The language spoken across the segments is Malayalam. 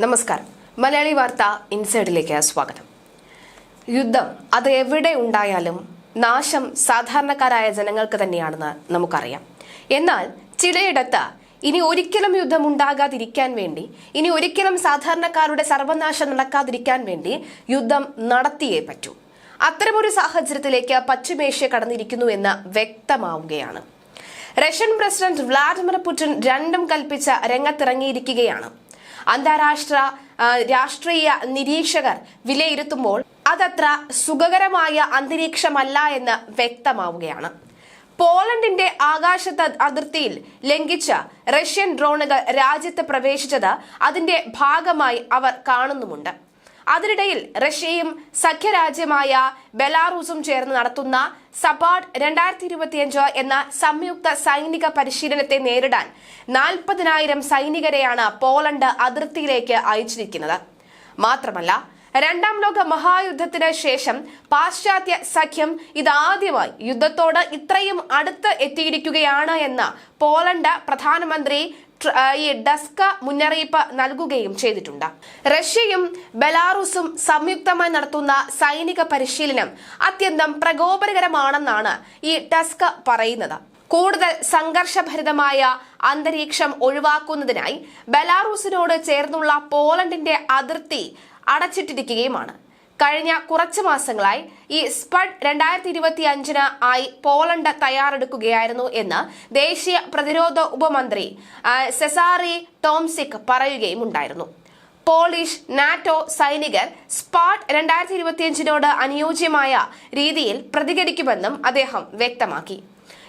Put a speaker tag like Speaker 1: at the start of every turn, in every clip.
Speaker 1: നമസ്കാരം. മലയാളി വാർത്ത ഇൻസൈഡിലേക്ക് സ്വാഗതം. യുദ്ധം അത് എവിടെ ഉണ്ടായാലും നാശം സാധാരണക്കാരായ ജനങ്ങൾക്ക് തന്നെയാണെന്ന് നമുക്കറിയാം. എന്നാൽ ചിലയിടത്ത് ഇനി ഒരിക്കലും യുദ്ധം ഉണ്ടാകാതിരിക്കാൻ വേണ്ടി ഇനി ഒരിക്കലും സാധാരണക്കാരുടെ സർവനാശം നടക്കാതിരിക്കാൻ വേണ്ടി യുദ്ധം നടത്തിയേ പറ്റൂ. അത്തരമൊരു സാഹചര്യത്തിലേക്ക് പശ്ചിമേഷ്യ കടന്നിരിക്കുന്നു എന്ന് വ്യക്തമാവുകയാണ്. റഷ്യൻ പ്രസിഡന്റ് വ്ളാഡിമിർ പുടിൻ രണ്ടും കൽപ്പിച്ച രംഗത്തിറങ്ങിയിരിക്കുകയാണ്. അന്താരാഷ്ട്ര രാഷ്ട്രീയ നിരീക്ഷകർ വിലയിരുത്തുമ്പോൾ അതത്ര സുഖകരമായ അന്തരീക്ഷമല്ല എന്ന് വ്യക്തമാവുകയാണ്. പോളണ്ടിന്റെ ആകാശ അതിർത്തിയിൽ ലംഘിച്ച റഷ്യൻ ഡ്രോണുകൾ രാജ്യത്ത് പ്രവേശിച്ചത് അതിന്റെ ഭാഗമായി അവർ കാണുന്നുമുണ്ട്. അതിനിടയിൽ റഷ്യയും സഖ്യരാജ്യമായ ബെലാറൂസും ചേർന്ന് നടത്തുന്ന സപാഡ് രണ്ടായിരത്തി ഇരുപത്തിയഞ്ച് എന്ന സംയുക്ത സൈനിക പരിശീലനത്തെ നേരിടാൻ നാൽപ്പതിനായിരം സൈനികരെയാണ് പോളണ്ട് അതിർത്തിയിലേക്ക് അയച്ചിരിക്കുന്നത്. മാത്രമല്ല രണ്ടാം ലോക മഹായുദ്ധത്തിന് ശേഷം പാശ്ചാത്യ സഖ്യം ഇതാദ്യമായി യുദ്ധത്തോട് ഇത്രയും അടുത്ത് എത്തിയിരിക്കുകയാണ് എന്ന് പോളണ്ട് പ്രധാനമന്ത്രി ഈ ഡസ്ക മുന്നറിയിപ്പ് നൽകുകയും ചെയ്തിട്ടുണ്ട്. റഷ്യയും ബെലാറൂസും സംയുക്തമായി നടത്തുന്ന സൈനിക പരിശീലനം അത്യന്തം പ്രകോപനകരമാണെന്നാണ് ഈ ടസ്ക പറയുന്നത്. കൂടുതൽ സംഘർഷഭരിതമായ അന്തരീക്ഷം ഒഴിവാക്കുന്നതിനായി ബെലാറൂസിനോട് ചേർന്നുള്ള പോളണ്ടിന്റെ അതിർത്തി അടച്ചിട്ടിരിക്കുകയുമാണ്. കഴിഞ്ഞ കുറച്ച് മാസങ്ങളായി ഈ സ്പഡ് രണ്ടായിരത്തി ഇരുപത്തി അഞ്ചിന് ആയി പോളണ്ട് തയ്യാറെടുക്കുകയായിരുന്നു എന്ന് ദേശീയ പ്രതിരോധ ഉപമന്ത്രി സെസാറി ടോംസിക് പറയുകയും ഉണ്ടായിരുന്നു പോളിഷ് നാറ്റോ സൈനികർ സ്പാട്ട് രണ്ടായിരത്തി ഇരുപത്തിയഞ്ചിനോട് അനുയോജ്യമായ രീതിയിൽ പ്രതികരിക്കുമെന്നും അദ്ദേഹം വ്യക്തമാക്കി.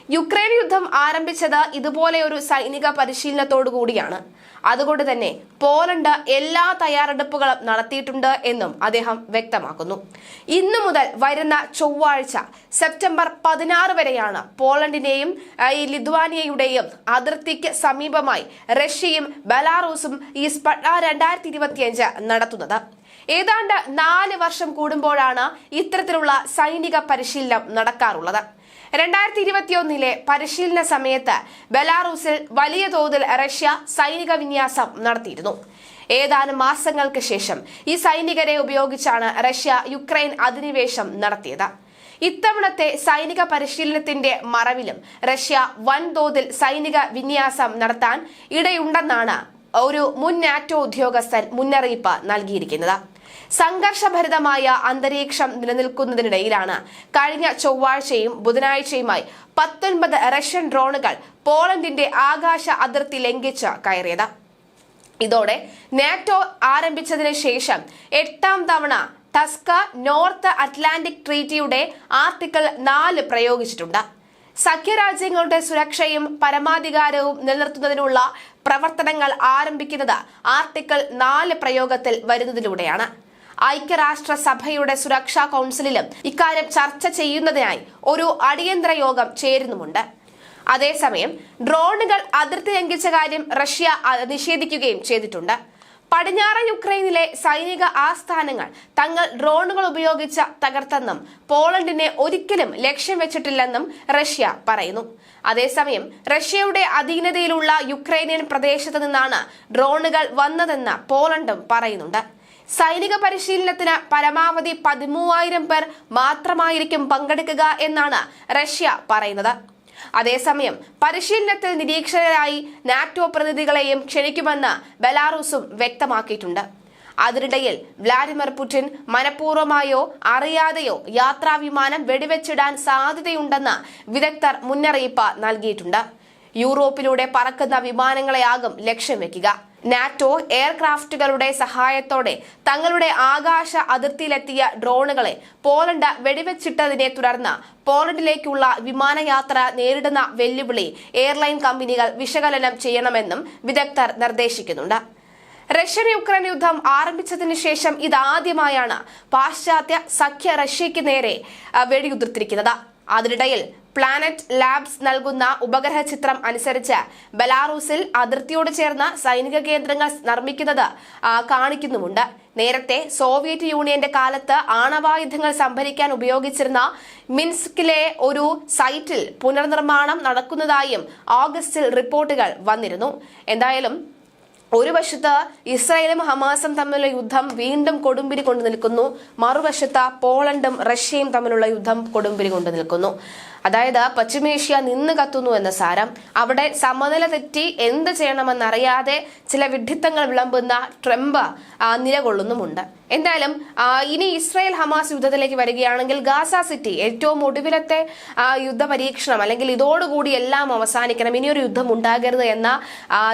Speaker 1: യുക്രൈൻ യുദ്ധം ആരംഭിച്ചത് ഇതുപോലെ ഒരു സൈനിക പരിശീലനത്തോടു കൂടിയാണ് അതുകൊണ്ട് തന്നെ പോലണ്ട് എല്ലാ തയ്യാറെടുപ്പുകളും നടത്തിയിട്ടുണ്ട് എന്നും അദ്ദേഹം വ്യക്തമാക്കുന്നു. ഇന്നു മുതൽ വരുന്ന ചൊവ്വാഴ്ച സെപ്റ്റംബർ പതിനാറ് വരെയാണ് പോളണ്ടിന്റെയും ആ, ഈ ലിത്വാനിയയുടെയും അതിർത്തിക്ക് സമീപമായി റഷ്യയും ബലാറൂസും ഈ സ്പട്ട രണ്ടായിരത്തി ഇരുപത്തിയഞ്ച് നടത്തുന്നത്. ഏതാണ്ട് നാല് വർഷം കൂടുമ്പോഴാണ് ഇത്തരത്തിലുള്ള സൈനിക പരിശീലനം നടക്കാറുള്ളത്. രണ്ടായിരത്തി ഇരുപത്തിയൊന്നിലെ പരിശീലന സമയത്ത് ബെലാറൂസിൽ വലിയ തോതിൽ റഷ്യ സൈനിക വിന്യാസം നടത്തിയിരുന്നു. ഏതാനും മാസങ്ങൾക്ക് ശേഷം ഈ സൈനികരെ ഉപയോഗിച്ചാണ് റഷ്യ യുക്രൈൻ അധിനിവേശം നടത്തിയത്. ഇത്തവണത്തെ സൈനിക പരിശീലനത്തിന്റെ മറവിലും റഷ്യ വൻതോതിൽ സൈനിക വിന്യാസം നടത്താൻ ഇടയുണ്ടെന്നാണ് ഒരു മുൻ നാറ്റോ ഉദ്യോഗസ്ഥൻ മുന്നറിയിപ്പ് നൽകിയിരിക്കുന്നത്. സംഘർഷഭരിതമായ അന്തരീക്ഷം നിലനിൽക്കുന്നതിനിടയിലാണ്. കഴിഞ്ഞ ചൊവ്വാഴ്ചയും ബുധനാഴ്ചയുമായി പത്തൊൻപത് റഷ്യൻ ഡ്രോണുകൾ പോളണ്ടിന്റെ ആകാശ അതിർത്തി ലംഘിച്ച് കയറിയത്. ഇതോടെ നാറ്റോ ആരംഭിച്ചതിന് ശേഷം എട്ടാം തവണ ടസ്ക നോർത്ത് അറ്റ്ലാന്റിക് ട്രീറ്റിയുടെ ആർട്ടിക്കിൾ നാല് പ്രയോഗിച്ചിട്ടുണ്ട്. സഖ്യരാജ്യങ്ങളുടെ സുരക്ഷയും പരമാധികാരവും നിലനിർത്തുന്നതിനുള്ള പ്രവർത്തനങ്ങൾ ആരംഭിക്കുന്നത് ആർട്ടിക്കിൾ നാല് പ്രയോഗത്തിൽ വരുന്നതിലൂടെയാണ്. ഐക്യരാഷ്ട്രസഭയുടെ സുരക്ഷാ കൗൺസിലിലും ഇക്കാര്യം ചർച്ച ചെയ്യുന്നതിനായി ഒരു അടിയന്തര യോഗം ചേരുന്നുമുണ്ട്. അതേസമയം ഡ്രോണുകൾ അതിർത്തി ലംഘിച്ച കാര്യം റഷ്യ നിഷേധിക്കുകയും ചെയ്തിട്ടുണ്ട്. പടിഞ്ഞാറൻ യുക്രൈനിലെ സൈനിക ആസ്ഥാനങ്ങൾ തങ്ങൾ ഡ്രോണുകൾ ഉപയോഗിച്ച തകർത്തെന്നും പോളണ്ടിനെ ഒരിക്കലും ലക്ഷ്യം വെച്ചിട്ടില്ലെന്നും റഷ്യ പറയുന്നു. അതേസമയം റഷ്യയുടെ അധീനതയിലുള്ള യുക്രൈനിയൻ പ്രദേശത്ത് നിന്നാണ് ഡ്രോണുകൾ വന്നതെന്ന് പോളണ്ടും പറയുന്നുണ്ട്. സൈനിക പരിശീലനത്തിന് പരമാവധി പതിമൂവായിരം പേർ മാത്രമായിരിക്കും പങ്കെടുക്കുക എന്നാണ് റഷ്യ പറയുന്നത്. അതേസമയം പരിശീലനത്തിൽ നിരീക്ഷകരായി നാറ്റോ പ്രതിനിധികളെയും ക്ഷണിക്കുമെന്ന് ബെലാറൂസും വ്യക്തമാക്കിയിട്ടുണ്ട്. അതിനിടയിൽ വ്ലാഡിമിർ പുടിൻ മനഃപൂർവമായോ അറിയാതെയോ യാത്രാ വിമാനം വെടിവെച്ചിടാൻ സാധ്യതയുണ്ടെന്ന് വിദഗ്ധർ മുന്നറിയിപ്പ് നൽകിയിട്ടുണ്ട്. യൂറോപ്പിലൂടെ പറക്കുന്ന വിമാനങ്ങളെയാകും ലക്ഷ്യം വെക്കുക. നാറ്റോ എയർക്രാഫ്റ്റുകളുടെ സഹായത്തോടെ തങ്ങളുടെ ആകാശ അതിർത്തിയിലെത്തിയ ഡ്രോണുകളെ പോളണ്ട് വെടിവെച്ചിട്ടതിനെ തുടർന്ന് പോളണ്ടിലേക്കുള്ള വിമാനയാത്ര നേരിടുന്ന വെല്ലുവിളി എയർലൈൻ കമ്പനികൾ വിശകലനം ചെയ്യണമെന്നും വിദഗ്ധർ നിർദ്ദേശിക്കുന്നുണ്ട്. റഷ്യൻ യുക്രൈൻ യുദ്ധം ആരംഭിച്ചതിന് ശേഷം ഇതാദ്യമായാണ് പാശ്ചാത്യ സഖ്യ റഷ്യയ്ക്ക് നേരെ വെടിയുതിർത്തിരിക്കുന്നത്. അതിനിടയിൽ പ്ലാനറ്റ് ലാബ്സ് നൽകുന്ന ഉപഗ്രഹ ചിത്രം അനുസരിച്ച് ബലാറൂസിൽ അതിർത്തിയോട് ചേർന്ന സൈനിക കേന്ദ്രങ്ങൾ നിർമ്മിക്കുന്നത് കാണിക്കുന്നുമുണ്ട്. നേരത്തെ സോവിയറ്റ് യൂണിയന്റെ കാലത്ത് ആണവായുധങ്ങൾ സംഭരിക്കാൻ ഉപയോഗിച്ചിരുന്ന മിൻസ്കിലെ ഒരു സൈറ്റിൽ പുനർനിർമ്മാണം നടക്കുന്നതായും ഓഗസ്റ്റിൽ റിപ്പോർട്ടുകൾ വന്നിരുന്നു. എന്തായാലും ഒരു വശത്ത് ഇസ്രായേലും ഹമാസും തമ്മിലുള്ള യുദ്ധം വീണ്ടും കൊടുമ്പിരി കൊണ്ടു നിൽക്കുന്നു മറുവശത്ത് പോളണ്ടും റഷ്യയും തമ്മിലുള്ള യുദ്ധം കൊടുമ്പിരി കൊണ്ടു നിൽക്കുന്നു. അതായത് പശ്ചിമേഷ്യ നിന്ന് കത്തുന്നു എന്ന സാരം. അവിടെ സമനില തെറ്റി എന്ത് ചെയ്യണമെന്നറിയാതെ ചില വിഡ്ഢിത്തങ്ങൾ വിളമ്പുന്ന ട്രംപ് നിലകൊള്ളുന്നുമുണ്ട്. എന്തായാലും ഇനി ഇസ്രായേൽ ഹമാസ് യുദ്ധത്തിലേക്ക് വരികയാണെങ്കിൽ ഗാസ സിറ്റി ഏറ്റവും ഒടുവിലത്തെ യുദ്ധ പരീക്ഷണം അല്ലെങ്കിൽ ഇതോടുകൂടി എല്ലാം അവസാനിക്കണം. ഇനിയൊരു യുദ്ധം ഉണ്ടാകരുത് എന്ന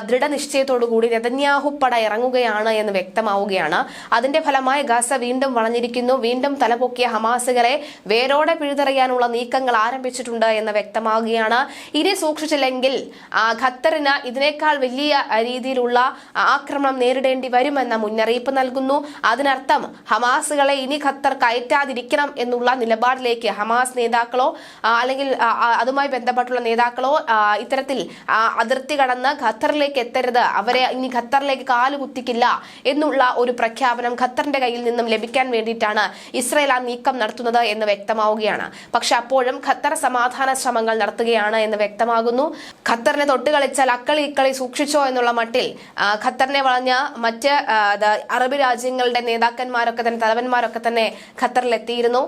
Speaker 1: ദൃഢനിശ്ചയത്തോടു കൂടി നെതന്യാഹു പട ഇറങ്ങുകയാണ് എന്ന് വ്യക്തമാവുകയാണ്. അതിന്റെ ഫലമായി ഗാസ വീണ്ടും വളഞ്ഞിരിക്കുന്നു. വീണ്ടും തലപൊക്കിയ ഹമാസുകളെ വേരോടെ പിഴുതെറിയാനുള്ള നീക്കങ്ങൾ ആരംഭിച്ചിട്ടുണ്ട് എന്ന് വ്യക്തമാവുകയാണ്. ഇനി സൂക്ഷിച്ചില്ലെങ്കിൽ ഖത്തറിന് ഇതിനേക്കാൾ വലിയ രീതിയിലുള്ള ആക്രമണം നേരിടേണ്ടി വരുമെന്ന മുന്നറിയിപ്പ് നൽകുന്നു. അതിനർത്ഥം ഹമാസുകളെ ഇനി ഖത്തർ കയറ്റാതിരിക്കണം എന്നുള്ള നിലപാടിലേക്ക് ഹമാസ് നേതാക്കളോ അല്ലെങ്കിൽ അതുമായി ബന്ധപ്പെട്ടുള്ള നേതാക്കളോ ഇത്തരത്തിൽ അതിർത്തി കടന്ന് ഖത്തറിലേക്ക് എത്തരുത്. അവരെ ഇനി ഖത്തറിലേക്ക് കാൽ കുത്തിക്കില്ല എന്നുള്ള ഒരു പ്രഖ്യാപനം ഖത്തറിന്റെ കയ്യിൽ നിന്നും ലഭിക്കാൻ വേണ്ടിയിട്ടാണ് ഇസ്രയേൽ ആ നീക്കം നടത്തുന്നത് എന്ന് വ്യക്തമാവുകയാണ്. പക്ഷെ അപ്പോഴും ഖത്തർ സമാധാന ശ്രമങ്ങൾ നടത്തുകയാണ് എന്ന് വ്യക്തമാകുന്നു. ഖത്തറിനെ തൊട്ട് കളിച്ചാൽ അക്കളി ഇക്കളി സൂക്ഷിച്ചോ എന്നുള്ള മട്ടിൽ ഖത്തറിനെ വളഞ്ഞ മറ്റ് അറബ് രാജ്യങ്ങളുടെ നേതാക്കന്മാരൊക്കെ തന്നെ തലവന്മാരൊക്കെ തന്നെ ഖത്തറിലെത്തിയിരുന്നു.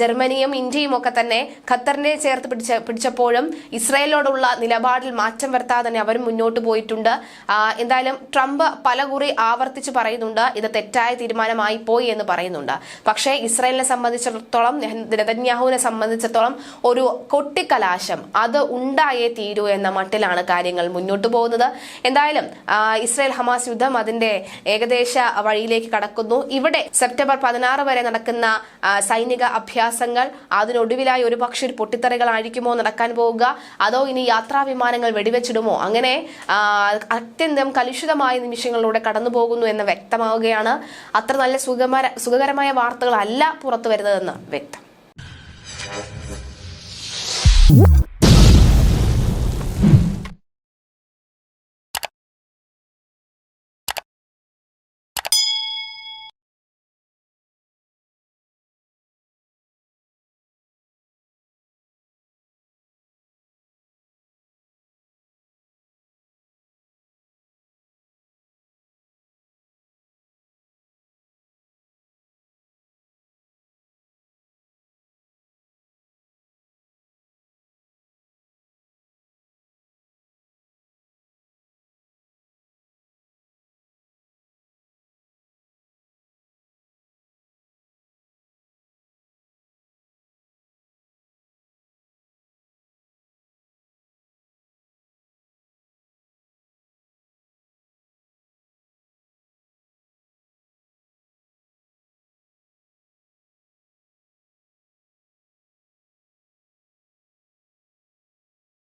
Speaker 1: ജർമ്മനിയും ഇന്ത്യയും ഒക്കെ തന്നെ ഖത്തറിനെ ചേർത്ത് പിടിച്ച പിടിച്ചപ്പോഴും ഇസ്രായേലിനോടുള്ള നിലപാടിൽ മാറ്റം വരുത്താതെ തന്നെ അവരും മുന്നോട്ട് പോയിട്ടുണ്ട്. എന്തായാലും ട്രംപ് പല കുറി ആവർത്തിച്ച് പറയുന്നുണ്ട് ഇത് തെറ്റായ തീരുമാനമായി പോയി എന്ന് പറയുന്നുണ്ട്. പക്ഷേ ഇസ്രായേലിനെ സംബന്ധിച്ചിടത്തോളം നെതന്യാഹുവിനെ സംബന്ധിച്ചിടത്തോളം ഒരു കൊട്ടിക്കലാശം. അത് ഉണ്ടായേ തീരൂ എന്ന മട്ടിലാണ് കാര്യങ്ങൾ മുന്നോട്ട് പോകുന്നത്. എന്തായാലും ഇസ്രായേൽ ഹമാസ് യുദ്ധം അതിന്റെ ഏകദേശ വഴിയിലേക്ക് കടക്കുന്നു. ഇവിടെ സെപ്റ്റംബർ പതിനാറ് വരെ നടക്കുന്ന സൈനിക അഭ്യാസങ്ങൾ അതിനൊടുവിലായി ഒരു പക്ഷെ ഒരു പൊട്ടിത്തെറികളായിരിക്കുമോ നടക്കാൻ പോവുക? അതോ ഇനി യാത്രാ വിമാനങ്ങൾ വെടിവെച്ചിടുമോ? അങ്ങനെ അത്യന്തം കലുഷിതമായ നിമിഷങ്ങളിലൂടെ കടന്നു പോകുന്നു എന്ന് വ്യക്തമാവുകയാണ്. അത്ര നല്ല സുഖമര സുഖകരമായ വാർത്തകളല്ല പുറത്തു വരുന്നതെന്ന് വ്യക്തം. Woo!